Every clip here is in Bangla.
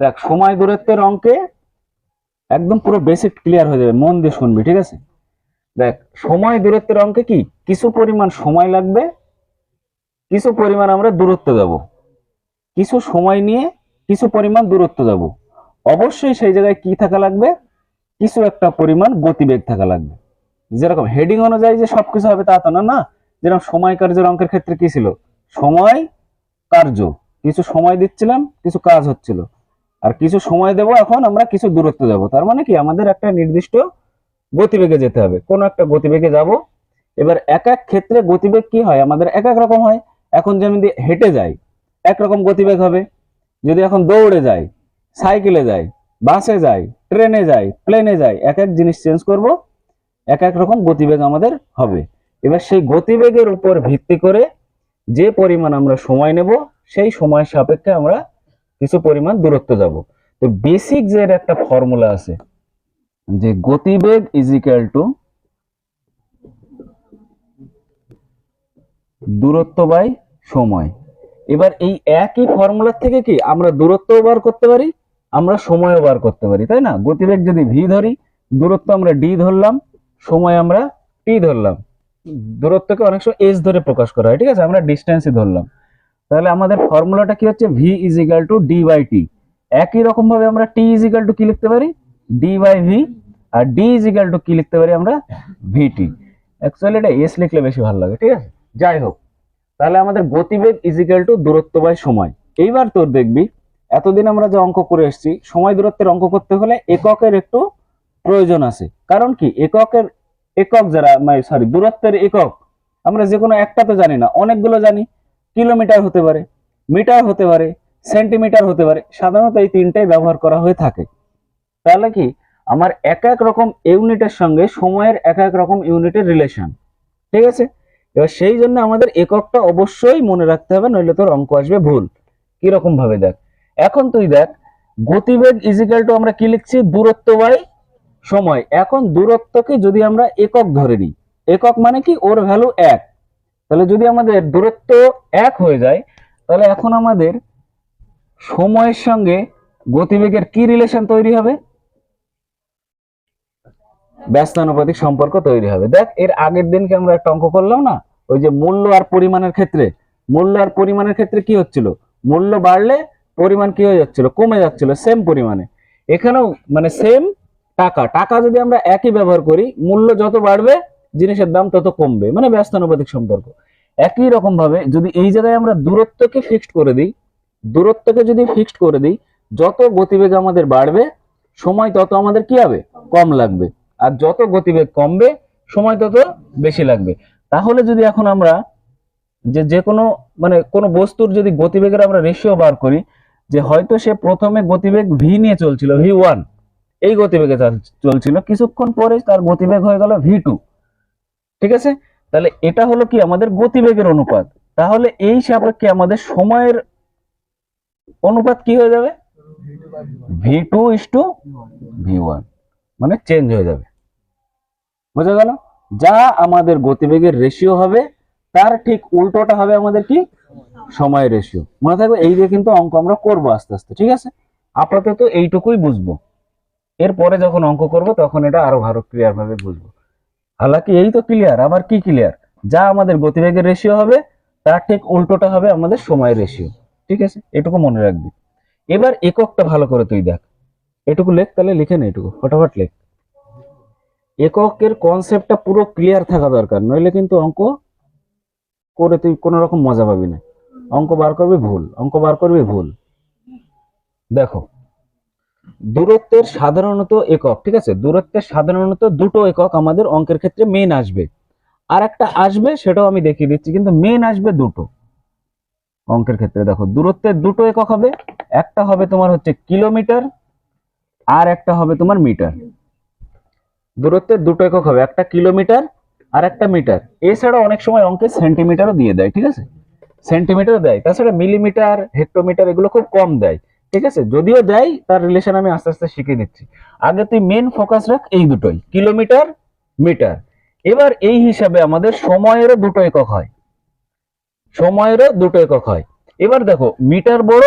দেখ, সময় দূরত্বের অঙ্কে একদম পুরো বেসিক ক্লিয়ার হয়ে যাবে, মন দিয়ে শুনবি, ঠিক আছে? দেখ, সময় দূরত্বের অঙ্কে কি? কিছু পরিমাণ সময় লাগবে, কিছু পরিমাণ আমরা দূরত্ব যাব কিছু সময় নিয়ে কিছু পরিমাণ দূরত্ব যাব অবশ্যই সেই জায়গায় কি থাকা লাগবে? কিছু একটা পরিমাণ গতিবেগ থাকা লাগবে। যেরকম হেডিং অনুযায়ী যে সবকিছু হবে তা তো না না? যেরকম সময় কার্যের অঙ্কের ক্ষেত্রে কি ছিল? সময় কার্য। কিছু সময় দিচ্ছিলাম, কিছু কাজ হচ্ছিল। আর কিছু সময় দেব এখন, আমরা কিছু দূরত্ব যাব তার মানে কি? আমাদের একটা নির্দিষ্ট গতিবেগে যেতে হবে। কোন একটা গতিবেগে যাব। এবার এক এক ক্ষেত্রে গতিবেগ কি হয়? আমাদের এক এক রকম হয়। এখন যেমন দিয়ে হেঁটে যাই একরকম গতিবেগ হবে। যদি এখন দৌড়ে যাই, সাইকেলে যাই, বাসে যাই, ট্রেনে যাই, প্লেনে যাই, এক এক জিনিস চেঞ্জ করব। এক এক রকম গতিবেগ আমাদের হবে। এবার সেই গতিবেগের উপর ভিত্তি করে যে পরিমাণ আমরা সময় নেব, সেই সময় সাপেক্ষে আমরা কিছু পরিমাণ দূরত্ব যাব। তো বেসিক যে একটা ফর্মুলা আছে, যে গতিবেগ ইজ ইকুয়াল টু দূরত্ব বাই সময়। এবার এই একই ফর্মুলার থেকে কি আমরা দূরত্বও বার করতে পারি, আমরা সময়ও বার করতে পারি, তাই না? গতিবেগ যদি ভি ধরি, দূরত্ব আমরা ডি ধরলাম, সময় আমরা টি ধরলাম। দূরত্বকে অনেক সময় এস ধরে প্রকাশ করা হয়, ঠিক আছে? আমরা ডিস্টেন্সই ধরলাম। তাহলে আমাদের ফর্মুলাটা কি হচ্ছে? V is equal to D by T একই রকম ভাবে আমরা টি ইজ ইকাল টু কি লিখতে পারি? ডি বাই ভি আর ডি ইজ ইকাল টু কি লিখতে পারি আমরা? ভিটি অ্যাকচুয়ালি এটা এস লিখলে বেশি ভালো লাগে, ঠিক আছে? যাই হোক, তাহলে আমাদের গতিবেগ ইজ ইকাল টু দূরত্ব বাই সময়। এইবার তোর দেখবি, এতদিন আমরা যে অঙ্ক করে এসেছি, সময় দূরত্বের অঙ্ক করতে হলে এককের একটু প্রয়োজন আছে। কারণ কি? এককের একক যারা মানে সরি দূরত্বের একক, আমরা যে কোনো একটা তো জানি না, অনেকগুলো জানি। কিলোমিটার হতে পারে, মিটার হতে পারে, সেন্টিমিটার হতে পারে, সাধারণত এই তিনটাই ব্যবহার করা হয়ে থাকে। তাহলে কি? আমার এক এক রকম ইউনিটের সঙ্গে সময়ের এক এক রকম ইউনিটের রিলেশন ঠিক আছে? এবার সেই জন্য আমাদের এককটা অবশ্যই মনে রাখতে হবে, নইলে তোর অঙ্ক আসবে ভুল। কীরকম ভাবে দেখ? এখন তুই দেখ, গতিবেগ ইজিক্যাল টু আমরা কি লিখছি? দূরত্ব বাই সময়। এখন দূরত্বকে যদি আমরা একক ধরে নিই, একক মানে কি? ওর ভ্যালু এক। তাহলে যদি আমাদের দূরত্ব এক হয়ে যায়, তাহলে এখন আমাদের সময়ের সঙ্গে গতিবেগের কি রিলেশন তৈরি হবে? ব্যস্তানুপাতিক সম্পর্ক তৈরি হবে। দেখ, এর আগের দিনকে আমরা একটা অঙ্ক করলাম না? ওই যে মূল্য আর পরিমাণের ক্ষেত্রে। মূল্য আর পরিমাণের ক্ষেত্রে কি হচ্ছিল? মূল্য বাড়লে পরিমাণ কি হয়ে যাচ্ছিল? কমে যাচ্ছিল সেম পরিমাণে। এখানেও মানে সেম টাকা। টাকা যদি আমরা একই ব্যবহার করি, মূল্য যত বাড়বে জিনিসের দাম তত কমবে মানে ব্যস্তানুপাতিক সম্পর্ক। একই রকম ভাবে যদি এই জায়গায় আমরা দূরত্বকে ফিক্সড করে দিই, দূরত্বকে যদি ফিক্সড করে দিই, যত গতিবেগ আমাদের বাড়বে, সময় তত আমাদের কি হবে? কম লাগবে। আর যত গতিবেগ কমবে, সময় তত বেশি লাগবে। তাহলে যদি এখন আমরা যে যে কোনো মানে কোনো বস্তুর যদি গতিবেগের আমরা রেশিও বার করি, যে হয়তো সে প্রথমে গতিবেগ ভি নিয়ে চলছিল ভি ওয়ান এই গতিবেগে চলছিল, কিছুক্ষণ পরে তার গতিবেগ হয়ে গেল ভি টু ঠিক আছে? তাহলে এটা হলো কি আমাদের গতিবেগের অনুপাত। তাহলে এই সাপেক্ষে আমাদের সময়ের অনুপাত কি হয়ে যাবে? V two is to V one মানে চেঞ্জ হয়ে যাবে। বোঝা গেল? যা আমাদের গতিবেগের রেশিও হবে, তার ঠিক উল্টোটা হবে আমাদের কি? সময়ের রেশিও মনে থাকবে এই দিয়ে কিন্তু অঙ্ক আমরা করব আস্তে আস্তে, ঠিক আছে? আপাতত এইটুকুই বুঝব। এরপরে যখন অঙ্ক করব, তখন এটা আরও ভালো ক্লিয়ার ভাবে বুঝব। হালাকি এই তো ক্লিয়ার আবার কি ক্লিয়ার যা আমাদের গতিবেগের রেশিও হবে, তার ঠিক উল্টোটা হবে আমাদের সময়ের রেশিও ঠিক আছে? এটুকু মনে রাখবি। এবার এককটা ভালো করে তুই দেখ। এটুকু লেখ, তাহলে লিখে নে এটুকু। ফটাফট লেখ। এককের কনসেপ্টটা পুরো ক্লিয়ার থাকা দরকার, নইলে কিন্তু অঙ্ক করে তুই কোনো রকম মজা পাবি না। অঙ্ক বার করবি ভুল, অঙ্ক বার করবি ভুল। দেখো দূরত্বের সাধারণত একক, ঠিক আছে? দূরত্বের সাধারণত দুটো একক আমাদের অঙ্কের ক্ষেত্রে মেন আসবে। আর একটা আসবে, সেটাও আমি দেখিয়ে দিচ্ছি, কিন্তু মেন আসবে দুটো। অঙ্কের ক্ষেত্রে দেখো, দূরত্বের দুটো একক হবে, একটা হবে তোমার হচ্ছে কিলোমিটার, আর একটা হবে তোমার মিটার। দূরত্বের দুটো একক হবে, একটা কিলোমিটার আর একটা মিটার। এছাড়া অনেক সময় অঙ্কে সেন্টিমিটারও দিয়ে দেয়, ঠিক আছে? সেন্টিমিটার দেয়, তাছাড়া মিলিমিটার হেক্টোমিটার এগুলো খুব কম দেয়। ঠিক আছে? যদিও দেয়, তার রিলেশন আমি আস্তে আস্তে শিখে দিচ্ছি আগে তুই মেন ফোকাস রাখ এই দুটোই কিলোমিটার মিটার এবার এই হিসাবে আমাদের সময়েরও দুটো একক হয়। সময়েরও দুটো একক হয়। এবার দেখো মিটার বড়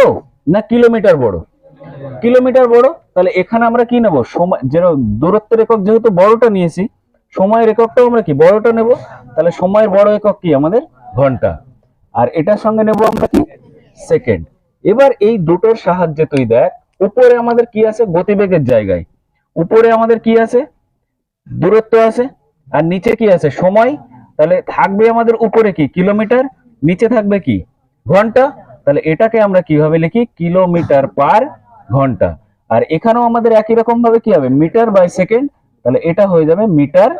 না কিলোমিটার বড়? কিলোমিটার বড়, তাহলে এখানে আমরা কি নেব? সময়, যেন দূরত্বের একক যেহেতু বড়টা নিয়েছি, সময়ের এককটাও আমরা কি, বড়টা নেব? তাহলে সময়ের বড় একক কি? আমাদের ঘণ্টা। আর এটার সঙ্গে নেব আমরা কি? সেকেন্ড এবার এই দুটোর সাহায্যে তুই দেখ। উপরে আমাদের কি আছে? গতিবেগের জায়গায়। উপরে আমাদের কি আছে? দূরত্ব আছে। আর নিচে কি আছে? সময়। তাহলে থাকবে আমাদের উপরে কি? কিলোমিটার। নিচে থাকবে কি? ঘণ্টা। তাহলে এটাকে আমরা কীভাবে লিখি? কিলোমিটার পার ঘণ্টা। আর এখানেও আমাদের একই রকম ভাবে কি হবে? Metre by second. তাহলে এটা হয়ে যাবে মিটার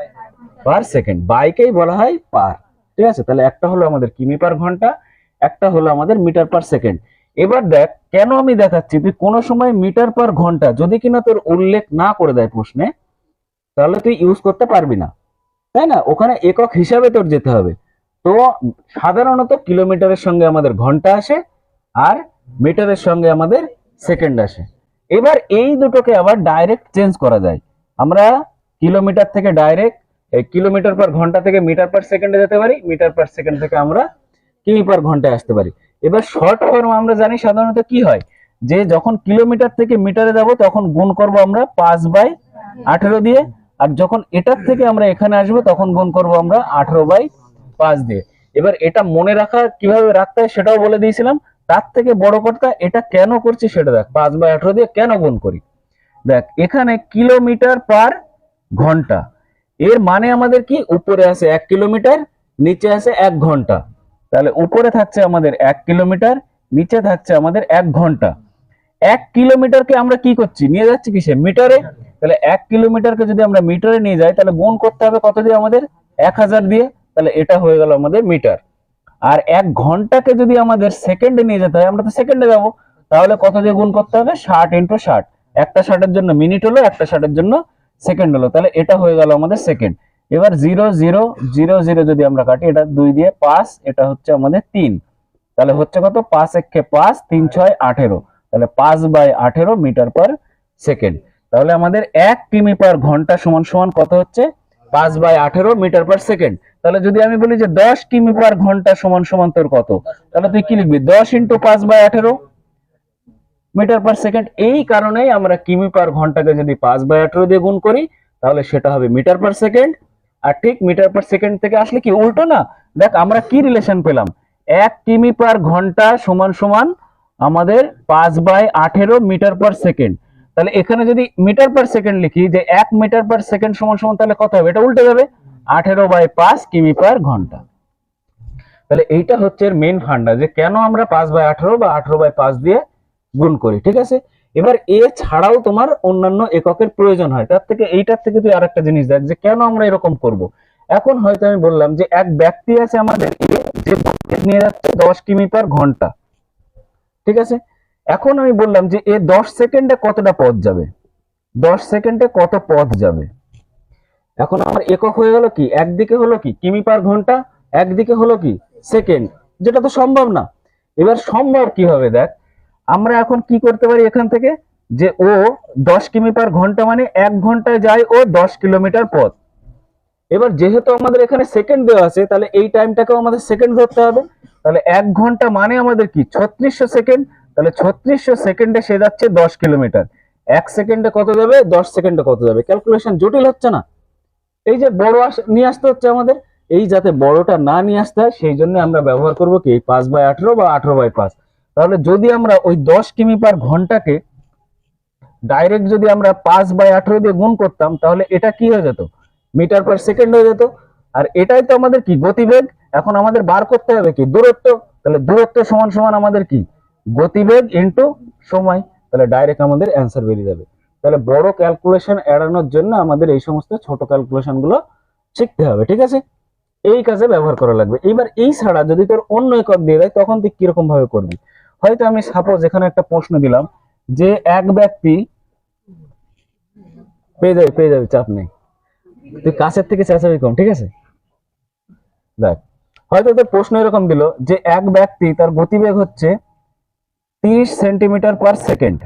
পার সেকেন্ড। বাইকেই বলা হয় পার। ঠিক আছে? তাহলে একটা হলো আমাদের কিমি পার ঘণ্টা, একটা হলো আমাদের মিটার পার সেকেন্ড। এবার দেখ, কেন আমি দেখাচ্ছি? তুই কোনো সময় মিটার পার ঘণ্টা যদি কিনা তোর উল্লেখ না করে দেয় প্রশ্নে, তাহলে তুই ইউজ করতে পারবি না। তাই না? ওখানে একক হিসাবে তোর যেতে হবে। তো সাধারণত কিলোমিটারের সঙ্গে আমাদের ঘণ্টা আসে আর মিটারের সঙ্গে আমাদের সেকেন্ড আসে। এবার এই দুটোকে আবার ডাইরেক্ট চেঞ্জ করা যায়। আমরা কিলোমিটার থেকে ডাইরেক্ট কিলোমিটার পার ঘণ্টা থেকে মিটার পার সেকেন্ডে যেতে পারি, মিটার পার সেকেন্ড থেকে আমরা কিমি পার ঘন্টায় আসতে পারি। এবার শর্ট ফর্ম আমরা জানি সাধারণত কি হয়? যে যখন কিলোমিটার থেকে মিটারে যাব, তখন গুণ করব আমরা পাঁচ বাই আঠেরো দিয়ে, আর যখন এটার থেকে আমরা এখানে আসব, তখন গুণ করব আমরা আঠেরো বাই পাঁচ দিয়ে। এবার এটা মনে রাখা, কীভাবে রাখতে হয় সেটাও বলে দিয়েছিলাম। তার থেকে বড় কথা, এটা কেন করছি সেটা দেখ, পাঁচ বাই আঠেরো দিয়ে কেন গুণ করি? দেখ, এখানে কিলোমিটার পার ঘণ্টা। এর মানে আমাদের কি? উপরে আছে এক কিলোমিটার নিচে আছে এক ঘণ্টা। তাহলে উপরে থাকছে আমাদের এক কিলোমিটার, নিচে থাকছে আমাদের এক ঘণ্টা। এক কিলোমিটারকে আমরা কি করছি? নিয়ে যাচ্ছি কিসে? মিটারে। তাহলে এক কিলোমিটারকে যদি আমরা মিটারে নিয়ে যাই, তাহলে গুণ করতে হবে কত দিয়ে আমাদের? এক হাজার দিয়ে। তাহলে এটা হয়ে গেল আমাদের মিটার। আর এক ঘন্টাকে যদি আমাদের সেকেন্ডে নিয়ে যেতে হয়, আমরা তো সেকেন্ডে যাব। তাহলে কত দিয়ে গুণ করতে হবে? ষাট ইন্টু ষাট। একটা ষাটের জন্য মিনিট হলো, একটা ষাটের জন্য সেকেন্ড হলো। তাহলে এটা হয়ে গেল আমাদের সেকেন্ড। এবার জিরো জিরো জিরো জিরো যদি আমরা কাটি, এটা দুই দিয়ে পাঁচ, এটা হচ্ছে আমাদের তিন। তাহলে হচ্ছে কত? পাঁচ একে পাঁচ, তিন, ছয়, আঠেরো। তাহলে পাঁচ বাই আঠেরো মিটার পার সেকেন্ড। তাহলে আমাদের এক কিমি পার ঘণ্টা সমান সমান কত হচ্ছে? পাঁচ বাই আঠেরো মিটার পার সেকেন্ড। তাহলে যদি আমি বলি যে দশ কিমি পার ঘণ্টা সমান সমান তোর কত? তাহলে তুই কি লিখবি? দশ ইন্টু পাঁচ বাই আঠেরো মিটার পার সেকেন্ড। এই কারণেই আমরা কিমি পার ঘন্টাকে যদি পাঁচ বাই আঠেরো দিয়ে গুণ করি, তাহলে সেটা হবে মিটার পার সেকেন্ড। আর ঠিক মিটার পার সেকেন্ড থেকে আসলে কি উল্টো না? দেখ, আমরা কি রিলেশন পেলাম? এক কিমি পার ঘণ্টা সমান সমান আমাদের পাঁচ বাই আঠেরো মিটার পার সেকেন্ড তাহলে এখানে যদি মিটার পার সেকেন্ড লিখি যে এক মিটার পার সেকেন্ড সমান সমান তাহলে কত হবে? এটা উল্টে যাবে। আঠেরো বাই পাঁচ কিমি পার ঘণ্টা। তাহলে এইটা হচ্ছে মেন ফান্ডা যে কেন আমরা পাঁচ বাই আঠেরো বা আঠেরো বাই পাঁচ দিয়ে গুণ করি, ঠিক আছে? এবার এ ছাড়াও তোমার অন্যান্য এককের প্রয়োজন হয়। তার থেকে এইটার থেকে তুই আরেকটা জিনিস দেখ যে কেন আমরা এরকম করব। এখন হয়তো আমি বললাম যে এক ব্যক্তি আছে আমাদের যে নিয়ে যাচ্ছে দশ কিমি পার ঘণ্টা। ঠিক আছে? এখন আমি বললাম যে এ দশ সেকেন্ডে কতটা পথ যাবে? দশ সেকেন্ডে কত পথ যাবে? এখন আমার একক হয়ে গেল কি? একদিকে হলো কি? কিমি পার ঘণ্টা, একদিকে হলো কি? সেকেন্ড। যেটা তো সম্ভব না। এবার সম্ভব কি হবে দেখ? আমরা এখন কি করতে পারি এখান থেকে? যে ও দশ কিমি পার ঘণ্টা মানে এক ঘন্টায় যায় ও দশ কিলোমিটার পথ। এবার যেহেতু আমাদের এখানে সেকেন্ড দেওয়া আছে, তাহলে এই টাইমটাকেও আমাদের সেকেন্ড ধরতে হবে। তাহলে এক ঘণ্টা মানে আমাদের কি? ছত্রিশশো সেকেন্ড। তাহলে ছত্রিশশো সেকেন্ডে সে যাচ্ছে দশ কিলোমিটার। এক সেকেন্ডে কত যাবে? দশ সেকেন্ডে কত যাবে? ক্যালকুলেশন জটিল হচ্ছে না। এই যে বড় আস- নিয়ে আসতে হচ্ছে আমাদের। এই যাতে বড়টা না নিয়ে আসতে হয়, সেই জন্য আমরা ব্যবহার করব কি? পাঁচ বাই আঠেরো বা আঠেরো বাই পাঁচ। তাহলে যদি আমরা ওই দশ কিমি পার ঘন্টাকে ডাইরেক্ট যদি আমরা পাঁচ বাই আঠেরো দিয়ে গুণ করতাম, তাহলে এটা কি হয়ে যেত? মিটার পার সেকেন্ড হয়ে যেত। আর এটাই তো আমাদের কি? গতিবেগ? এখন আমাদের বার করতে হবে কি? দূরত্ব? তাহলে দূরত্ব সমান সমান আমাদের কি? গতিবেগ ইন্টু সময়। তাহলে ডাইরেক্ট আমাদের অ্যান্সার বেরিয়ে যাবে। তাহলে বড় ক্যালকুলেশন এড়ানোর জন্য আমাদের এই সমস্ত ছোট ক্যালকুলেশনগুলো শিখতে হবে, ঠিক আছে? এই কাজে ব্যবহার করা লাগবে। এবার এই ছাড়া যদি তোর অন্য একক দিয়ে দেয়, তখন তুই কীরকম ভাবে করবি? হয়তো আমি সাপোজ এখানে একটা প্রশ্ন দিলাম যে এক ব্যক্তি পেয়ে যাবে পেয়ে যাবে, চাপ নেই। তুই কাছের থেকে চেঁচাবি কম, ঠিক আছে? দেখ, হয়তো তোর প্রশ্ন এরকম দিল যে এক ব্যক্তি তার গতিবেগ হচ্ছে তিরিশ সেন্টিমিটার পার সেকেন্ড।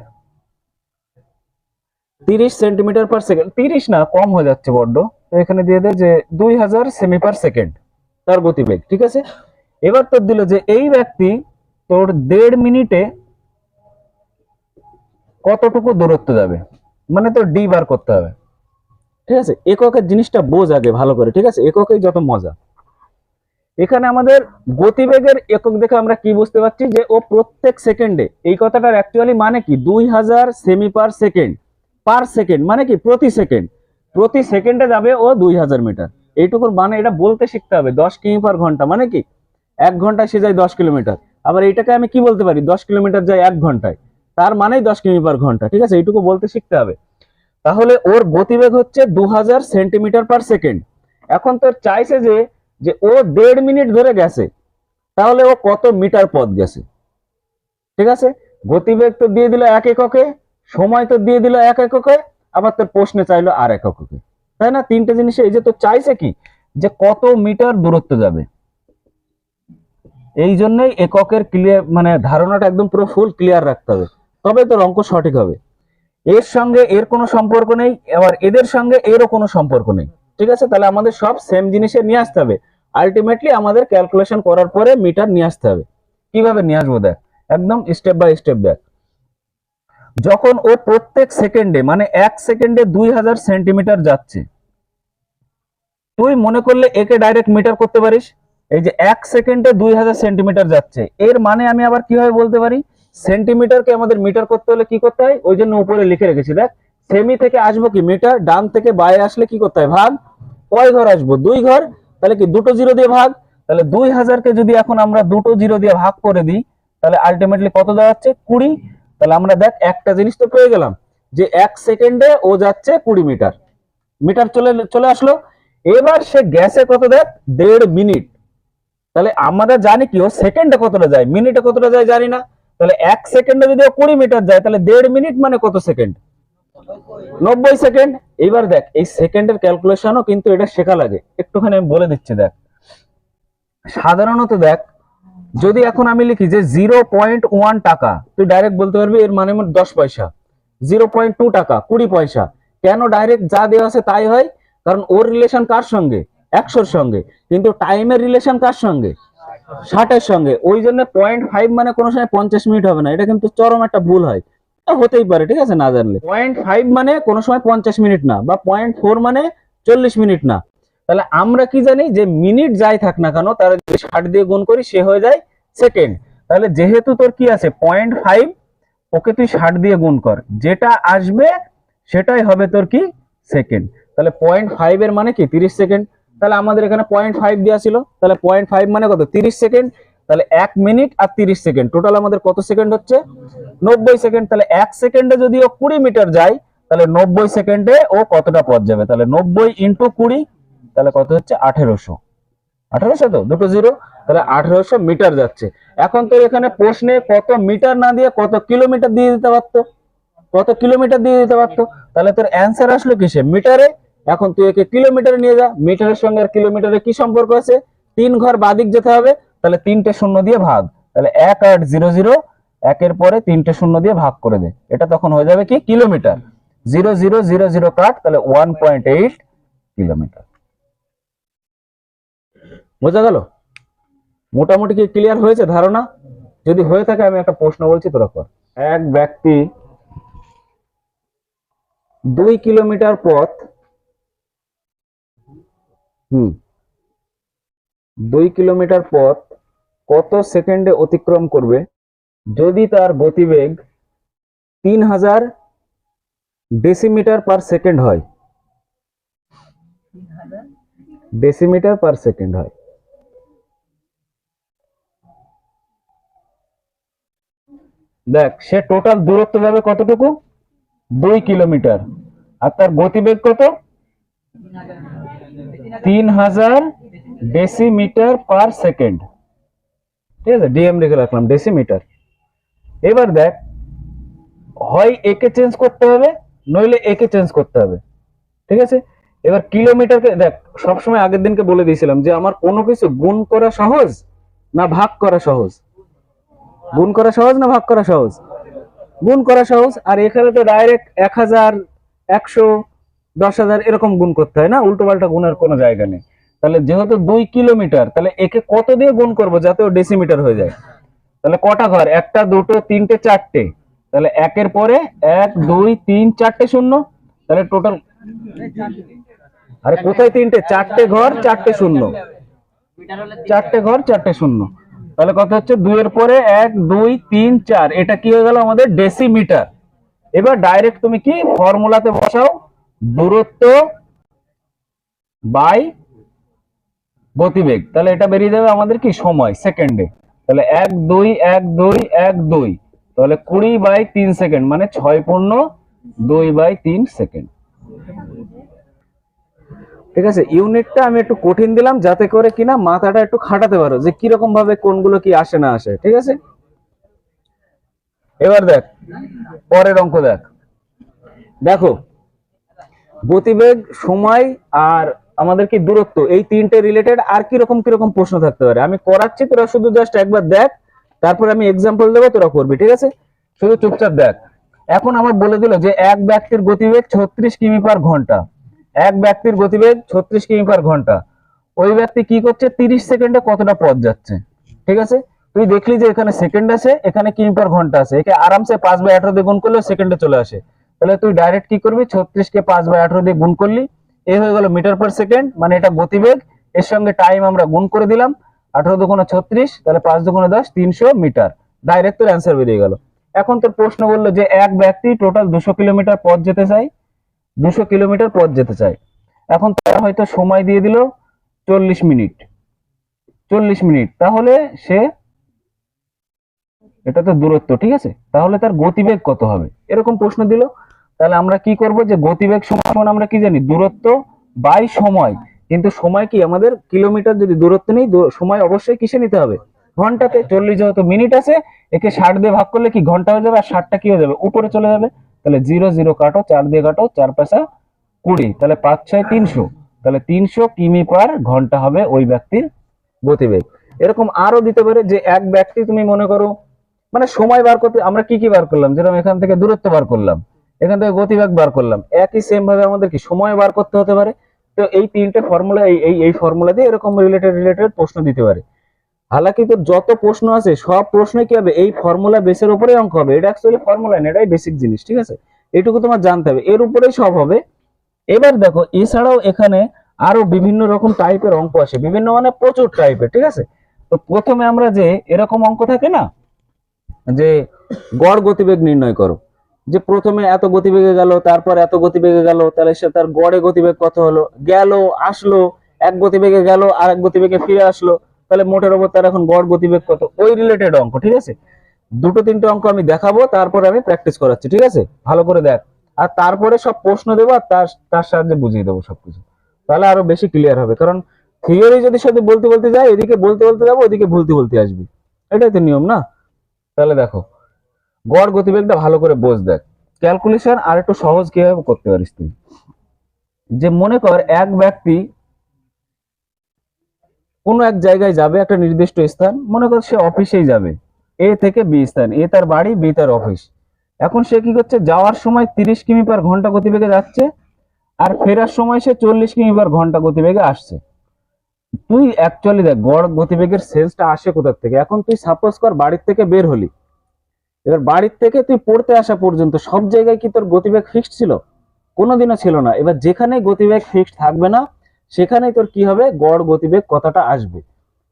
তিরিশ সেন্টিমিটার পার সেকেন্ড, তিরিশ না, কম হয়ে যাচ্ছে বড্ড। তো এখানে দিয়ে দেয় যে দুই হাজার সেমি পার সেকেন্ড তার গতিবেগ, ঠিক আছে? এবার তোর দিল যে এই ব্যক্তি তোর দেড় মিনিটে কতটুকু দূরত্ব যাবে? মানে তোর ডি বার করতে হবে। ঠিক আছে? এককের জিনিসটা বোঝ আগে ভালো করে, ঠিক আছে? এককেই যত মজা। এখানে আমাদের গতিবেগের একক দেখে আমরা কি বুঝতে পারছি? যে ও প্রত্যেক সেকেন্ডে, এই কথাটার অ্যাকচুয়ালি মানে কি? দুই হাজার semi per second per second মানে কি? প্রতি সেকেন্ড প্রতি সেকেন্ডে যাবে ও দুই হাজার মিটার এইটুকুর মানে এটা বলতে শিখতে হবে। দশ কিমি পার ঘণ্টা মানে কি? এক ঘন্টায় সে যায় দশ কিলোমিটার। আবার এটাকে আমি কি বলতে পারি? দশ কিলোমিটার যায় এক ঘন্টায়। তার মানেই দশ কিমি পার ঘণ্টা, ঠিক আছে? এইটুকু বলতে শিখতে হবে। তাহলে ওর গতিবেগ হচ্ছে দু হাজার সেন্টিমিটার পার সেকেন্ড। এখন তোর চাইছে যে যে ও দেড় মিনিট ধরে গেছে, তাহলে ও কত মিটার পথ গেছে? ঠিক আছে? গতিবেগ তো দিয়ে দিল এক এককে, সময় তো দিয়ে দিল এক এককে, আবার তোর প্রশ্নে চাইলো আর এককে। তাই না? তিনটে জিনিসে এই যে তো চাইছে কি? যে কত মিটার দূরত্ব যাবে? এই জন্যই এককের ক্লিয়ার মানে ধারণাটা একদম পুরো ফুল ক্লিয়ার রাখতে হবে। তবে তোর অঙ্ক সঠিক হবে। এর সঙ্গে এর কোনো সম্পর্ক নেই, আবার এদের সঙ্গে এরও কোনো সম্পর্ক নেই। ঠিক আছে? তাহলে আমাদের সব সেম জিনিসে নিয়ে আসতে হবে। আলটিমেটলি আমাদের ক্যালকুলেশন করার পরে মিটার নিয়ে আসতে হবে। কীভাবে নিয়ে আসব দেখ? একদম স্টেপ বাই স্টেপ দেখ। যখন ও প্রত্যেক সেকেন্ডে মানে এক সেকেন্ডে দুই হাজার সেন্টিমিটার যাচ্ছে, তুই মনে করলে একে ডাইরেক্ট মিটার করতে পারিস? এই যে এক সেকেন্ডে দুই হাজার সেন্টিমিটার যাচ্ছে। এর মানে আমি আবার কীভাবে বলতে পারি? সেন্টিমিটারকে আমাদের মিটার করতে হলে কি করতে হয়? ওই জন্য উপরে লিখে রেখেছি, দেখ। সেমি থেকে আসব কি মিটার ডান থেকে বায়ে আসলে কি করতে হয়? ভাগ। কয় ঘর আসব? দুই ঘর। তাহলে কি দুটো জিরো দিয়ে ভাগ? তাহলে দুই হাজারকে যদি এখন আমরা দুটো জিরো দিয়ে ভাগ করে দিই, তাহলে আলটিমেটলি কত দাঁড়াচ্ছে? কুড়ি। তাহলে আমরা দেখ, একটা জিনিস তো পেয়ে গেলাম, যে এক সেকেন্ডে ও যাচ্ছে কুড়ি মিটার মিটার চলে চলে আসলো। এবার সে গ্যাসে কত দেখ? দেড় মিনিট। তাহলে আমরা জানি কি, ও সেকেন্ডে কতটা যায়? মিনিটে কতটা যায় জানি না। তাহলে এক সেকেন্ডে যদি ও কুড়ি মিটার যায়, তাহলে দেড় মিনিট মানে কত সেকেন্ড নব্বই সেকেন্ড এবার দেখ, এই সেকেন্ডের ক্যালকুলেশনও কিন্তু এটা শেখা লাগে। একটুখানি আমি বলে দিচ্ছি, দেখ। সাধারণত দেখ, যদি এখন আমি লিখি যে জিরো পয়েন্ট ওয়ান টাকা, তুই ডাইরেক্ট বলতে পারবি এর মানে মোট দশ পয়সা। জিরো পয়েন্ট টু টাকা, কুড়ি পয়সা। কেন ডাইরেক্ট যা দেওয়া আছে তাই হয়? কারণ ওর রিলেশন কার সঙ্গে? একশোর সঙ্গে। কিন্তু টাইমের রিলেশন কার সঙ্গে? ষাটের সঙ্গে। ওই জন্য পয়েন্ট ফাইভ মানে কোনো সময় পঞ্চাশ মিনিট হবে না। এটা কিন্তু চরম একটা ভুল হয়। হতেই পারে, ঠিক আছে, না জানলে। পয়েন্ট ফাইভ মানে কোনো সময় পঞ্চাশ মিনিট না, বা পয়েন্ট ফোর মানে চল্লিশ মিনিট না। তাহলে আমরা কি জানি যে মিনিট যাই থাক না কেন, তার ষাট দিয়ে গুণ করি, সে হয়ে যায় সেকেন্ড তাহলে যেহেতু তোর কি আছে? পয়েন্ট ফাইভ ওকে তুই ষাট দিয়ে গুণ কর। যেটা আসবে, সেটাই হবে তোর কি? সেকেন্ড তাহলে পয়েন্ট ফাইভ এর মানে কি? তিরিশ সেকেন্ড তাহলে আমাদের এখানে পয়েন্ট ফাইভ দেওয়া ছিল। তাহলে পয়েন্ট ফাইভ মানে কত? তিরিশ সেকেন্ড তাহলে এক মিনিট আর তিরিশ সেকেন্ড টোটাল আমাদের কত সেকেন্ড হচ্ছে? নব্বই সেকেন্ড তাহলে এক সেকেন্ডে যদি ও কুড়ি মিটার যায়, তাহলে নব্বই সেকেন্ডে ও কতটা পথ যাবে? তাহলে নব্বই ইন্টু কুড়ি, তাহলে কত হচ্ছে? আঠেরোশো। আঠেরোশো তো? দুটো জিরো তাহলে আঠেরোশো মিটার যাচ্ছে। এখন তো এখানে প্রশ্নে কত মিটার না দিয়ে কত কিলোমিটার দিয়ে দিতে পারতো? কত কিলোমিটার দিয়ে দিতে পারতো? তাহলে তোর অ্যান্সার আসলো কিসে? মিটারে এখন তুই একে কিলোমিটারে নিয়ে যা, মিটারের সঙ্গে আর কিলোমিটারে কি সম্পর্ক আছে? তিন ঘর বাদিক যেতে হবে, তাহলে তিনটে শূন্য দিয়ে ভাগ। তাহলে এক আট জিরো জিরো, একের পরে তিনটে শূন্য দিয়ে ভাগ করে দে। এটা তখন হয়ে যাবে কি? Kilometre zero zero zero zero cut, তাহলে ওয়ান পয়েন্ট এইট কিলোমিটার বোঝা গেল? মোটামুটি কি ক্লিয়ার হয়েছে ধারণা? যদি হয়ে থাকে, আমি একটা প্রশ্ন বলছি তোরা কর। এক ব্যক্তি দুই কিলোমিটার পথ হুম। দুই কিলোমিটার পথ কত সেকেন্ডে অতিক্রম করবে? যদি তার গতিবেগ তিন হাজার ডেসিমিটার পার সেকেন্ড হয়। ডেসিমিটার পার সেকেন্ড হয়। দেখ, সে টোটাল দূরত্ব যাবে কতটুকু? দুই কিলোমিটার। আর তার গতিবেগ কত? তিন হাজার ডেসিমিটার পার সেকেন্ড ঠিক আছে ডিএম লিখে রাখলাম ডেসিমিটার এবার দেখ, হয় একে চেঞ্জ করতে হবে, নইলে একে চেঞ্জ করতে হবে। ঠিক আছে? এবার কিলোমিটারকে দেখ, সবসময় আগের দিনকে বলে দিয়েছিলাম যে আমার কোনো কিছু গুণ করা সহজ না ভাগ করা সহজ? গুণ করা সহজ না ভাগ করা সহজ? গুণ করা সহজ, আর এখানে তো ডাইরেক্ট এক হাজার, একশো দশ হাজার এরকম গুণ করতে হয় না? উল্টো পাল্টা গুণের কোনো জায়গা নেই। তাহলে যেহেতু দুই কিলোমিটার, তাহলে একে কত দিয়ে গুণ করব যাতে ও ডেসিমিটার হয়ে যায়? তাহলে কটা ঘর? একটা, দুটো, তিনটে, চারটে। তাহলে একের পরে এক, দুই, তিন, চারটে শূন্য? তাহলে টোটাল আরে কোথায় তিনটে? চারটে ঘর, চারটে শূন্য। চারটে ঘর, চারটে শূন্য। তাহলে কথা হচ্ছে দুইয়ের পরে এক, দুই, তিন, চার। এটা কি হয়ে গেল আমাদের ডেসিমিটার এবার ডাইরেক্ট তুমি কি ফর্মুলাতে বসাও? দূরত্ব বাই গতিবেগ। তাহলে এটা বেরিয়ে যাবে আমাদের কি? সময়, সেকেন্ডে। তাহলে এক, দুই এক দুই এক, দুই। তাহলে কুড়ি বাই তিন সেকেন্ড মানে ছয় পূর্ণ দুই বাই তিন সেকেন্ড। ঠিক আছে? ইউনিটটা আমি একটু কঠিন দিলাম, যাতে করে কিনা মাথাটা একটু খাটাতে পারো যে কীরকম ভাবে কোনগুলো কি আসে না আসে। ঠিক আছে? এবার দেখ, পরের অঙ্ক দেখ। দেখো গতিবেগ, সময় আর আমাদের কি দূরত্ব, এই তিনটে রিলেটেড আর কি কীরকম কীরকম প্রশ্ন থাকতে পারে। আমি করাচ্ছি, তোরা শুধু জাস্ট একবার দেখ, তারপর আমি এক্সাম্পল দেবো, তোরা করবি, ঠিক আছে? শুধু চুপচাপ দেখ। এখন আমার বলে দিল যে এক ব্যক্তির গতিবেগ ছত্রিশ কিমি পার ঘণ্টা। এক ব্যক্তির গতিবেগ ছত্রিশ কিমি পার ঘণ্টা। ওই ব্যক্তি কি করছে? তিরিশ সেকেন্ডে কতটা পথ যাচ্ছে, ঠিক আছে? তুই দেখলি যে এখানে সেকেন্ড আছে, এখানে কিমি পার ঘণ্টা আছে। একে আরামসে পাঁচ বাই আঠারো দিয়ে গুণ করলে সেকেন্ডে চলে আসে। তাহলে তুই ডাইরেক্ট কি করবি? ছত্রিশ কে পাঁচ বাই আঠারো দিয়ে গুণ করলি। এ হয়ে গেল মিটার পার সেকেন্ড মানে এটা গতিবেগ। এর সঙ্গে টাইম আমরা গুণ করে দিলাম। আঠারো দুগুণে ছত্রিশ, তাহলে পাঁচ দুগুণে দশ, তিনশো মিটার ডাইরেক্ট তোর অ্যান্সার বেরিয়ে গেল। এখন তোর প্রশ্ন বলল যে এক ব্যক্তি টোটাল দুশো কিলোমিটার পথ যেতে চায়? দুশো কিলোমিটার পথ যেতে চায়। এখন তার হয়তো সময় দিয়ে দিল চল্লিশ মিনিট। চল্লিশ মিনিট। তাহলে সে এটা তো দূরত্ব, ঠিক আছে? তাহলে তার গতিবেগ কত হবে? এরকম প্রশ্ন দিল। তাহলে আমরা কি করব যে গতিবেগ সমান আমরা কি জানি? দূরত্ব বাই সময়। কিন্তু সময় কি? আমাদের কিলোমিটার যদি দূরত্ব নেই সময় অবশ্যই কিসে নিতে হবে? ঘন্টাতে। চল্লিশ যেহেতু মিনিট আছে, একে ষাট দিয়ে ভাগ করলে কি ঘণ্টা হয়ে যাবে? আর ষাটটা কি হয়ে যাবে? উপরে চলে যাবে। তাহলে জিরো জিরো কাটো, চার দিয়ে কাটো, চার পয়সা কুড়ি। তাহলে পাঁচ, ছয়, তিনশো। তাহলে তিনশো কিমি পার ঘণ্টা হবে ওই ব্যক্তির গতিবেগ। এরকম আরও দিতে পারে যে এক ব্যক্তি তুমি মনে করো মানে সময় বার করতে আমরা কি কি বার করলাম? যেরকম এখান থেকে দূরত্ব বার করলাম। এখান থেকে গতিবেগ বার করলাম। একই সেম ভাবে আমাদের কি সময় বার করতে হতে পারে? তো এই তিনটে ফর্মুলা এই এই ফর্মুলা দিয়ে এরকম রিলেটেড রিলেটেড প্রশ্ন দিতে পারে। হালাকি তোর যত প্রশ্ন আছে, সব প্রশ্নে কি হবে? এই ফর্মুলা বেসের উপরে অঙ্ক হবে। এটা অ্যাকচুয়ালি ফর্মুলা না, এটাই বেসিক জিনিস, ঠিক আছে? এটুকু তোমার জানতে হবে। এর উপরেই সব হবে। এবার দেখো, এছাড়াও এখানে আরও বিভিন্ন রকম টাইপের অঙ্ক আসে বিভিন্ন মানে প্রচুর টাইপের ঠিক আছে? তো প্রথমে আমরা যে এরকম অঙ্ক থাকে না, যে গড় গতিবেগ নির্ণয় করো। যে প্রথমে এত গতিবেগে গেল, তারপর এত গতিবেগে গেল, তাহলে সে তার গড়ে গতিবেগ কত হলো? গেল, আসলো, এক গতিবেগে গেল আর এক গতিবেগে ফিরে আসলো, তাহলে মোটের ওপর তার এখন গড় গতিবেগ কত? ওই রিলেটেড অঙ্ক, ঠিক আছে? দুটো তিনটে অঙ্ক আমি দেখাবো, তারপরে আমি প্র্যাকটিস করাচ্ছি, ঠিক আছে? ভালো করে দেখ। আর তারপরে সব প্রশ্ন দেবো আর তার তার সাহায্যে বুঝিয়ে দেবো সবকিছু। তাহলে আরও বেশি ক্লিয়ার হবে, কারণ থিওরি যদি সাথে বলতে বলতে যায়, এদিকে বলতে বলতে যাব, ওদিকে ভুলতে বলতে আসবি। এটাই তো নিয়ম না? তাহলে দেখো গড় গতিবেগটা ভালো করে বোঝ দেখ। ক্যালকুলেশন আর একটু সহজ কীভাবে করতে পারিস তুই? যে মনে কর এক ব্যক্তি কোনো এক জায়গায় যাবে, একটা নির্দিষ্ট স্থান, মনে কর সে অফিসেই যাবে। এ থেকে বি স্থান, এ তার বাড়ি, বি তার অফিস। এখন সে কি করছে? যাওয়ার সময় তিরিশ কিমি পার ঘণ্টা গতিবেগে যাচ্ছে আর ফেরার সময় সে চল্লিশ কিমি পার ঘণ্টা গতিবেগে আসছে। তুই অ্যাকচুয়ালি দেখ, গড় গতিবেগের সেন্সটা আসে কোথা থেকে? এখন তুই সাপোজ কর বাড়ির থেকে বের হলি। এবার বাড়ির থেকে তুই পড়তে আসা পর্যন্ত সব জায়গায় কি তোর গতিবেগ ফিক্সড ছিল? কোনোদিনও ছিল না। এবার যেখানে গতিবেগ ফিক্সড থাকবে না, সেখানেই তোর কি হবে? গড় গতিবেগ কতটা আসবে?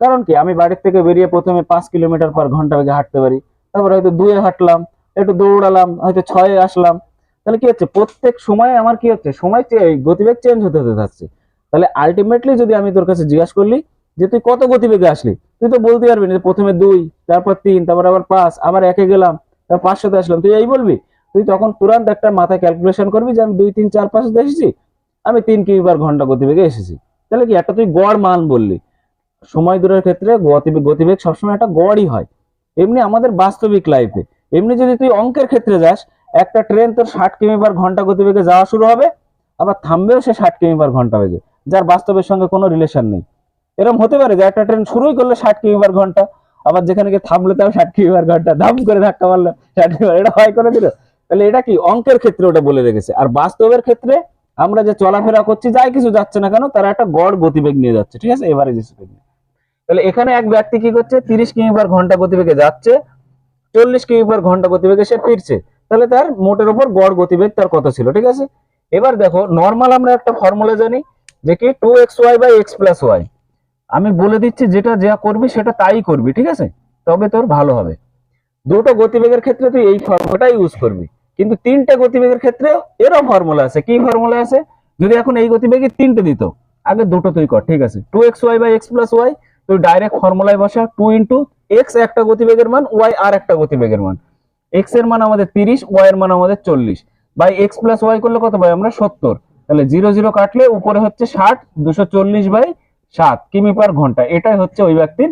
কারণ কি, আমি বাড়ির থেকে বেরিয়ে প্রথমে পাঁচ কিলোমিটার পার ঘণ্টা বেগে হাঁটতে পারি। তারপর হয়তো দুয়ে হাঁটলাম, একটু দৌড়ালাম, হয়তো ছয়ে আসলাম। তাহলে কি হচ্ছে? প্রত্যেক সময় আমার কি হচ্ছে? সময় গতিবেগ চেঞ্জ হতে হতে থাকছে। তাহলে আলটিমেটলি যদি আমি তোর কাছে জিজ্ঞাসা করলি যে তুই কত গতিবেগে আসলি, তুই তো বলতে পারবি না প্রথমে দুই, তারপর তিন, তারপর আবার পাঁচ, আবার একে গেলাম পাঁচশোতে আসলাম। তুই এই বলবি? তুই তখন তুরন্ত একটা মাথায় ক্যালকুলেশন করবি যে আমি দুই, তিন, চার পাঁচশোতে এসেছি, আমি তিন কিমি পার ঘণ্টা গতিবেগে এসেছি। তাহলে কি একটা তুই গড় মান বললি? সময় দূরের ক্ষেত্রে গতিবেগ গতিবেগ সবসময় একটা গড়ই হয়। এমনি আমাদের বাস্তবিক লাইফে এমনি যদি তুই অঙ্কের ক্ষেত্রে যাস, একটা ট্রেন তোর ষাট কিমি পার ঘণ্টা গতিবেগে যাওয়া শুরু হবে, আবার থামবেও সে ষাট কিমি পার ঘণ্টা বেগে, যার বাস্তবের সঙ্গে কোনো রিলেশন নেই। এরকম হতে পারে যে একটা ট্রেন শুরুই করলে ষাট কিমি পার ঘণ্টা আবার যেখানে গিয়ে থামলো তাও ষাট কিমি পার ঘণ্টা দাম করে ধাক্কা মারলো, ষাট কিমি এটা হয় করে দিল তাহলে এটা কি অঙ্কের ক্ষেত্রে ওটা বলে রেখেছে। আর বাস্তবের ক্ষেত্রে আমরা যে চলাফেরা করছি, যাই কিছু যাচ্ছে না কেন, তারা একটা গড় গতিবেগ নিয়ে যাচ্ছে, ঠিক আছে? এভারেজ স্পিড তাহলে এখানে এক ব্যক্তি কি করছে, তিরিশ কিমি পার ঘণ্টা গতিবেগে যাচ্ছে, চল্লিশ কিমি পার ঘণ্টা গতিবেগে সে ফিরছে। তাহলে তার মোটের উপর গড় গতিবেগ তার কত ছিল, ঠিক আছে? এবার দেখো নর্মাল আমরা একটা ফর্মুলা জানি, যে কি two X Y by X plus Y বলে দিচ্ছি যেটা যা করবি সেটা তাই করবি, ঠিক আছে? তবে তোর ভালো হবে। দুটো গতিবেগের ক্ষেত্রে তুই এই ফর্মুলাটা ইউজ করবি। কিন্তু তিনটে গতিবেগের ক্ষেত্রে এরও ফর্মুলা আছে। কি ফর্মুলা আছে? যদি এখন এই গতিবেগে তিনটে দিত, আগে দুটো তুই কর, ঠিক আছে? Two X Y by X plus Y তুই ডাইরেক্ট ফর্মুলায় বসা টু ইন্টু এক্স একটা গতিবেগের মান ওয়াই আর একটা গতিবেগের মান। এক্সের মান আমাদের তিরিশ ওয়াই এর মান আমাদের চল্লিশ। বাই এক্স প্লাস ওয়াই করলে কত পাই? আমরা সত্তর। তাহলে জিরো জিরো কাটলে উপরে হচ্ছে ষাট, দুশো চল্লিশ বাই সাত কিমি পার ঘণ্টা। এটাই হচ্ছে ওই ব্যক্তির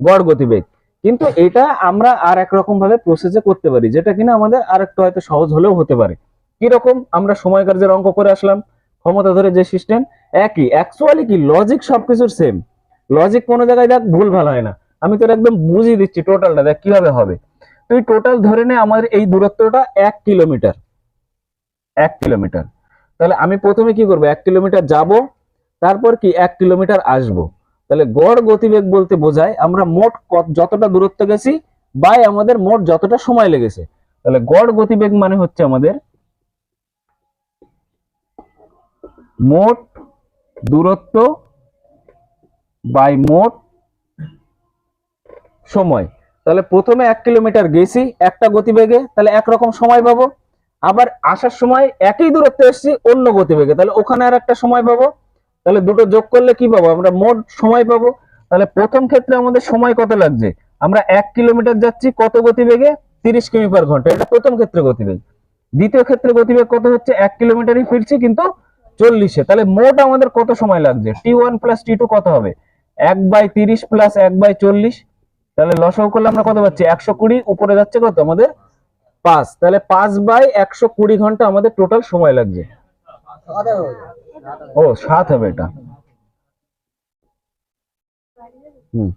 গড় গতিবেগ। কিন্তু এটা আমরা আর এক রকম ভাবে প্রসেসে করতে পারি, যেটা কিনা আমাদের আর একটু হয়তো সহজ হলেও হতে পারে। কীরকম? আমরা সময় কার্যের অঙ্ক করে আসলাম, ক্ষমতা ধরে যে সিস্টেম একই। অ্যাকচুয়ালি কি? লজিক সবকিছুর সেম লজিক কোনো জায়গায় দেখ, ভুল ভালো হয় না। আমি তোর একদম বুঝিয়ে দিচ্ছি টোটালটা দেখ কীভাবে হবে। তুই টোটাল ধরে নে আমাদের এই দূরত্বটা এক কিলোমিটার। এক কিলোমিটার। তাহলে আমি প্রথমে কি করব? এক কিলোমিটার যাব তারপর কি এক কিলোমিটার আসব? তাহলে গড় গতিবেগ বলতে বোঝায় আমরা মোট যতটা দূরত্ব গেছি বাই আমাদের মোট যতটা সময় লেগেছে। তাহলে গড় গতিবেগ মানে হচ্ছে আমাদের মোট দূরত্ব বাই মোট সময়। তাহলে প্রথমে এক কিলোমিটার গেছি, একটা গতিবেগে, তাহলে একরকম সময় পাবো। আবার আসার সময় একই দূরত্বে এসেছি, অন্য গতিবেগে, তাহলে ওখানে আর একটা সময় পাবো। তাহলে দুটো যোগ করলে কি পাবো? আমরা মোট সময় পাবো। তাহলে প্রথম ক্ষেত্রে আমাদের সময় কত লাগছে? আমরা এক কিলোমিটার যাচ্ছি কত গতিবেগে? তিরিশ কিমি পার ঘণ্টা। এটা প্রথম ক্ষেত্রে গতিবেগ। দ্বিতীয় ক্ষেত্রে গতিবেগ কত হচ্ছে? এক কিলোমিটারই ফিরছি কিন্তু চল্লিশে। তাহলে মোট আমাদের কত সময় লাগছে? T one plus T two কত হবে? এক বাই তিরিশ প্লাস এক বাই চল্লিশ। তাহলে লসাও করলে আমরা কত পাচ্ছি? একশো কুড়ি। উপরে যাচ্ছে কত? আমাদের পাঁচ। তাহলে পাঁচ বাই একশো কুড়ি ঘণ্টা আমাদের টোটাল সময় লাগছে। ও, সাত হবে এটা। হুম।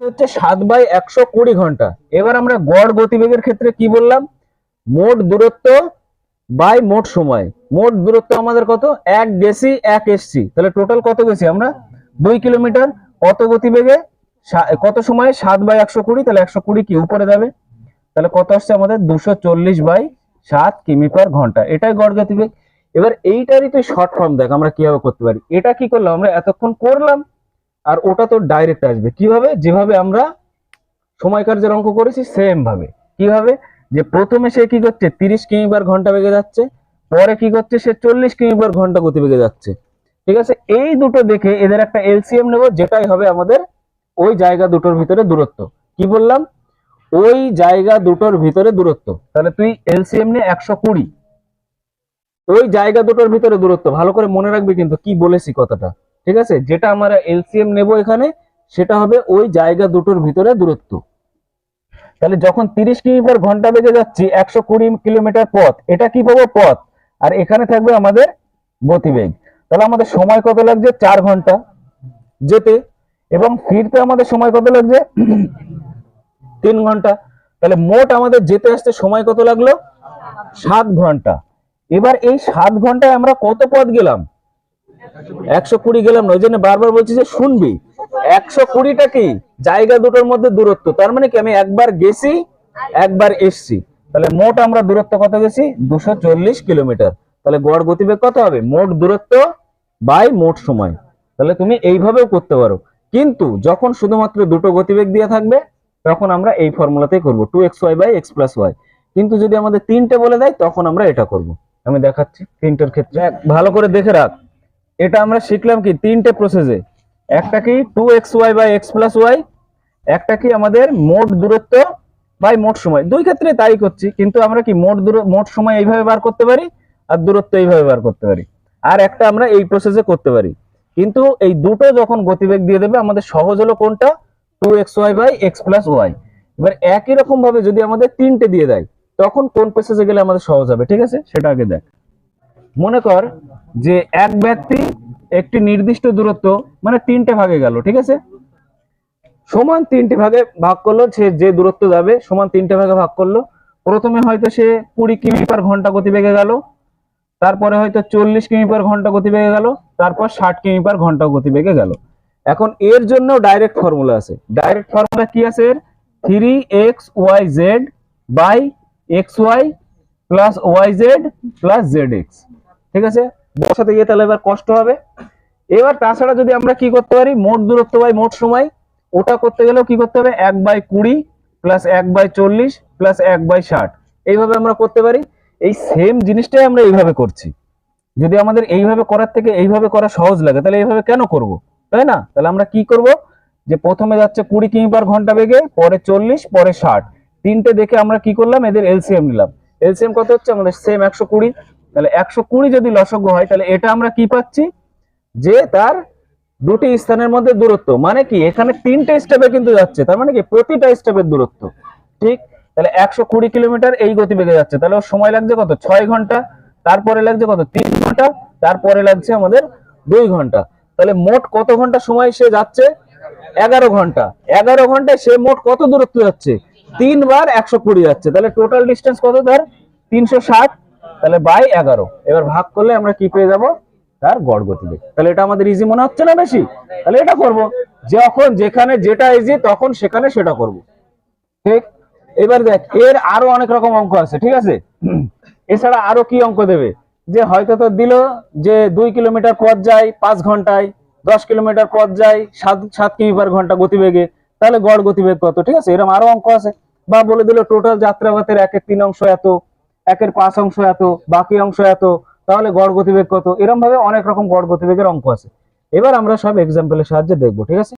হচ্ছে সাত বাই একশো কুড়ি ঘণ্টা। এবার আমরা গড় গতিবেগের ক্ষেত্রে কি বললাম? মোট দূরত্ব বাই মোট সময়। মোট দূরত্ব আমাদের কত? এক গেছি, এক এসছি। তাহলে টোটাল কত গেছি আমরা? দুই কিলোমিটার। কত গতিবেগে? কত সময়ে? সাত বাই একশো কুড়ি, তাহলে একশো কুড়ি কি উপরে যাবে? তাহলে কত আসছে আমাদের? দুশো চল্লিশ বাই সাত কিমি পার ঘণ্টা। এটাই গড় গতিবেগ। এবার এইটারই তুই শর্ট ফর্ম দেখ, আমরা কীভাবে করতে পারি। এটা কি করলাম আমরা? এতক্ষণ করলাম, আর ওটা তো ডাইরেক্ট আসবে। কীভাবে? যেভাবে আমরা সময় কার্যের অঙ্ক করেছি সেম ভাবে। কীভাবে? যে প্রথমে সে কি করছে? তিরিশ কিমি পার ঘণ্টা বেগে যাচ্ছে, পরে কি করছে? সে চল্লিশ কিমি পার ঘণ্টা গতি বেগে যাচ্ছে। ঠিক আছে? এই দুটো দেখে এদের একটা এলসিএম নেব, যেটাই হবে আমাদের ওই জায়গা দুটোর ভিতরে দূরত্ব। কি বললাম? ওই জায়গা দুটোর ভিতরে দূরত্ব। তাহলে তুই এলসিএম নে একশো কুড়ি। ওই জায়গা দুটোর ভিতরে দূরত্ব, ভালো করে মনে রাখবে কিন্তু কি বলেছি কথাটা, ঠিক আছে? যেটা আমরা এলসিএম নেব এখানে, সেটা হবে ওই জায়গা দুটোর ভিতরে দূরত্ব। তাহলে যখন তিরিশ কিমি পার ঘণ্টা বেগে যাচ্ছি, একশো কুড়ি কিলোমিটার পথ, এটা কি পাবো? পথ। আর এখানে থাকবে আমাদের গতিবেগ। তাহলে আমাদের সময় কত লাগছে? চার ঘণ্টা যেতে। এবং ফিরতে আমাদের সময় কত লাগছে? তিন ঘণ্টা। তাহলে মোট আমাদের যেতে আসতে সময় কত লাগল? সাত ঘণ্টা। এবার এই সাত ঘন্টায় আমরা কত পথ গেলাম? একশো কুড়ি গেলাম ওই জন্য বারবার বলছি যে শুনবি। একশো কুড়িটা কি? জায়গা দুটোর মধ্যে দূরত্ব। তার মানে কি আমি একবার গেছি, একবার এসছি। তাহলে মোট আমরা দূরত্ব কত গেছি? দুশো কিলোমিটার। তাহলে গড় গতিবেগ কত হবে? মোট দূরত্ব বাই মোট সময়। তাহলে তুমি এইভাবেও করতে পারো। কিন্তু যখন শুধুমাত্র দুটো গতিবেগ দিয়ে থাকবে, তখন আমরা এই ফর্মুলাতেই করব। Two X Y by X plus Y কিন্তু যদি আমাদের তিনটে বলে দেয়, তখন আমরা এটা করব। আমি দেখাচ্ছি তিনটের ক্ষেত্রে। ভালো করে দেখে রাখ। এটা আমরা শিখলাম কি? তিনটে প্রসেসে একটা কি two X Y by X plus Y একটা কি আমাদের মোট দূরত্ব বাই মোট সময়। দুই ক্ষেত্রে তাই করছি, কিন্তু আমরা কি মোট দূর, মোট সময় এইভাবে বার করতে পারি আর দূরত্ব এইভাবে বার করতে পারি। আর একটা আমরা এই প্রসেসে করতে পারি। কিন্তু এই দুটো যখন গতিবেগ দিয়ে দেবে, আমাদের সহজ হলো কোনটা? Two X Y by X plus Y এবার একই রকম ভাবে যদি আমাদের তিনটে দিয়ে দেয় তখন কোন প্রসেসে গেলে আমাদের সহজ হবে, ঠিক আছে? সেটা আগে দেখ। মনে কর যে এক ব্যক্তি একটি নির্দিষ্ট দূরত্ব মানে তিনটে ভাগে গেল, ঠিক আছে? সমান তিনটে ভাগে ভাগ করল, সে যে দূরত্ব যাবে, সমান তিনটে ভাগে ভাগ করল। প্রথমে হয়তো সে কুড়ি কিমি পার ঘণ্টা গতিবেগে গেল, তারপরে হয়তো চল্লিশ কিমি পার ঘণ্টা গতিবেগে গেল, তারপর ষাট কিমি পার ঘণ্টা গতিবেগে গেল। এখন এর জন্য ডাইরেক্ট ফর্মুলা আছে। ডাইরেক্ট ফর্মুলা কি আছে three X Y Z by X Y plus Y Z plus Z X ঠিক আছে? বসাতে গিয়ে তাহলে এবার কষ্ট হবে। এবার তাছাড়া যদি আমরা কি করতে পারি? মোট দূরত্ব বাই মোট সময়। ওটা করতে গেলেও কি করতে হবে? এক বাই কুড়ি প্লাস এক বাই চল্লিশ প্লাস এক বাই ষাট। এইভাবে আমরা করতে পারি। এই সেম জিনিসটাই আমরা এইভাবে করছি। যদি আমাদের এইভাবে করার থেকে এইভাবে করা সহজ লাগে, তাহলে এইভাবে কেন করব? তাই না? তাহলে আমরা কি করব? যে প্রথমে যাচ্ছে কুড়ি কিমি পার ঘণ্টা বেগে, পরে চল্লিশ, পরে ষাট। তিনটে দেখে আমরা কি করলাম? এদের এলসিএম নিলাম। এলসিএম কত হচ্ছে? আমাদের সেম একশো কুড়ি। তাহলে একশো কুড়ি যদি লসগ্য হয়, তাহলে এটা আমরা কি পাচ্ছি? যে তার দুটি স্থানের মধ্যে দূরত্ব। মানে কি? এখানে তিনটে স্টেপে কিন্তু যাচ্ছে। তার মানে কি? প্রতিটা স্টেপের দূরত্ব। ঠিক? তাহলে একশো কুড়ি কিলোমিটার এই গতিবেগে যাচ্ছে। তাহলে ওর সময় লাগছে কত? ছয় ঘণ্টা। তারপরে লাগছে কত? তিন ঘণ্টা। তারপরে লাগছে আমাদের দুই ঘণ্টা। তাহলে মোট কত ঘণ্টা সময় সে যাচ্ছে? এগারো ঘণ্টা। এগারো ঘন্টায় সে মোট কত দূরত্ব যাচ্ছে? তিনবার একশো কুড়ি যাচ্ছে। তাহলে টোটাল ডিস্টেন্স কত তার? তিনশো ষাট। তাহলে বাই এগারো। এবার ভাগ করলে আমরা কি পেয়ে যাব? তার গড় গতিবেগ তাহলে এটা আমাদের ইজি মনে হচ্ছে না বেশি? তাহলে এটা করব। যখন যেখানে যেটা ইজি তখন সেখানে সেটা করব। ঠিক? এবার দেখ, এর আরও অনেক রকম অঙ্ক আছে, ঠিক আছে? এছাড়া আরও কি অঙ্ক দেবে? যে হয়তো তো দিল যে দুই কিলোমিটার পথ যায়, পাঁচ ঘন্টায়, দশ কিলোমিটার পথ যায়, সাত সাত কিমি পার ঘণ্টা গতিবেগে। তাহলে গড় গতিবেগ কত? ঠিক আছে? এরকম আরও অঙ্ক আছে। বা বলে দিল টোটাল যাত্রাপাতের একের তিন অংশ এত, একের পাঁচ অংশ এত, বাকি অংশ এত, তাহলে গড় গতিবেগ কত? এরকম ভাবে অনেক রকম গড় গতিবেগের অঙ্ক আছে। এবার আমরা সব এক্সাম্পলের সাহায্যে দেখব, ঠিক আছে?